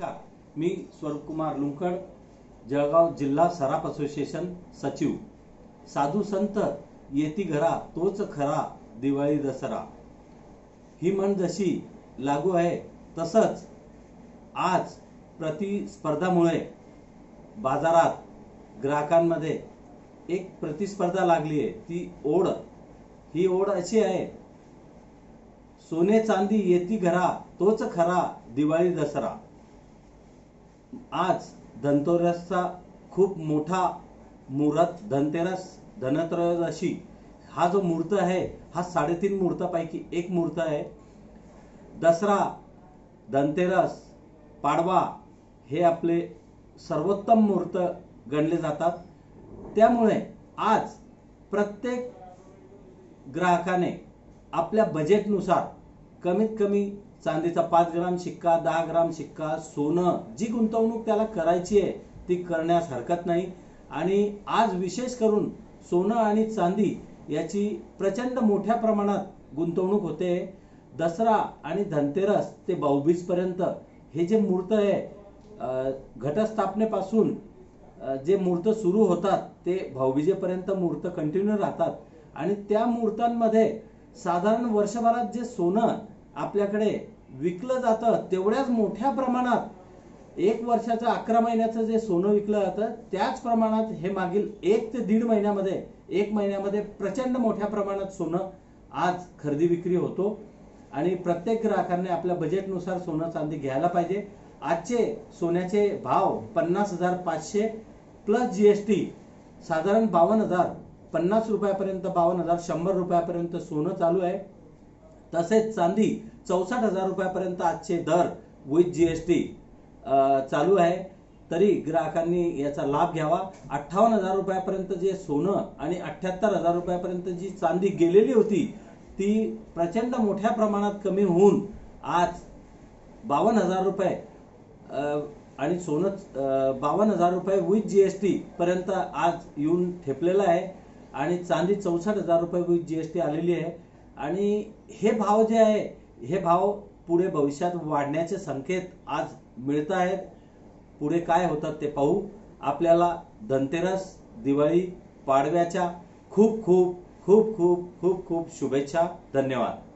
नमस्कार. मी स्वरूपकुमार लुंकड जळगाव जिल्हा सराफ असोसिएशन सचिव. साधू संत येती घरा तोच खरा दिवाळी दसरा. ही म्हण जशी लागू आहे तसंच आज प्रतिस्पर्धामुळे बाजारात ग्राहकांमध्ये एक प्रतिस्पर्धा लागली आहे ती ओढ. ही ओढ अशी आहे सोने चांदी येती घरा तोच खरा दिवाळी दसरा. आज धनतेरसचा खूप मोठा मुहूर्त धनतेरस धनत्रयोदशी हा जो मुहूर्त आहे हा साडेतीन मुहूर्तापैकी एक मुहूर्त आहे. दसरा धनतेरस पाडवा हे आपले सर्वोत्तम मुहूर्त गणले जातात. त्यामुळे आज प्रत्येक ग्राहकाने आपल्या बजेटनुसार कमीत कमी चांदीचा पाच ग्राम शिक्का दहा ग्राम शिक्का सोनं जी गुंतवणूक त्याला करायची आहे ती करण्यास हरकत नाही. आणि आज विशेष करून सोनं आणि चांदी याची प्रचंड मोठ्या प्रमाणात गुंतवणूक होते. दसरा आणि धनतेरस ते भाऊबीजपर्यंत हे जे मूर्त आहे घटस्थापनेपासून जे मूर्त सुरू होतात ते भाऊबीजेपर्यंत मूर्त कंटिन्यू राहतात. आणि त्या मूर्तांमध्ये साधारण वर्षभरात जे सोनं आपल्याकडे विकलं जातं तेवढ्याच मोठ्या प्रमाणात एक वर्षाचं अकरा महिन्याचं जे सोनं विकलं जातं त्याच प्रमाणात हे मागील एक ते दीड महिन्यामध्ये एक महिन्यामध्ये प्रचंड मोठ्या प्रमाणात सोनं आज खरेदी विक्री होतो. आणि प्रत्येक ग्राहकाने आपल्या बजेटनुसार सोनं चांदी घ्यायला पाहिजे. आजचे सोन्याचे भाव पन्नास हजार पाचशे प्लस जी एस टी साधारण बावन्न हजार पन्नास रुपयापर्यंत बावन्न हजार शंभर रुपयापर्यंत सोनं चालू आहे. तसेच चांदी चौसष्ट हजार रुपयापर्यंत आजचे दर विथ जी एस टी चालू आहे. तरी ग्राहकांनी याचा लाभ घ्यावा. अठ्ठावन्न हजार रुपयापर्यंत जे सोनं आणि अठ्ठ्याहत्तर हजार रुपयापर्यंत जी चांदी गेलेली होती ती प्रचंड मोठ्या प्रमाणात कमी होऊन आज बावन्न हजार रुपये आणि सोनं बावन्न हजार रुपये विथ जी एस पर्यंत आज येऊन ठेपलेलं आहे. आणि चांदी चौसष्ट हजार रुपये विथ जी एस टी आलेली आहे. आणि हे भाव जे आहे हे भाव पुढे भविष्यात वाढण्याचे संकेत आज मिळत आहेत. पुढे काय होतात ते पाहू. आपल्याला धनतेरस दिवाळी पाडव्याच्या खूप खूप खूप खूप खूप खूप शुभेच्छा. धन्यवाद.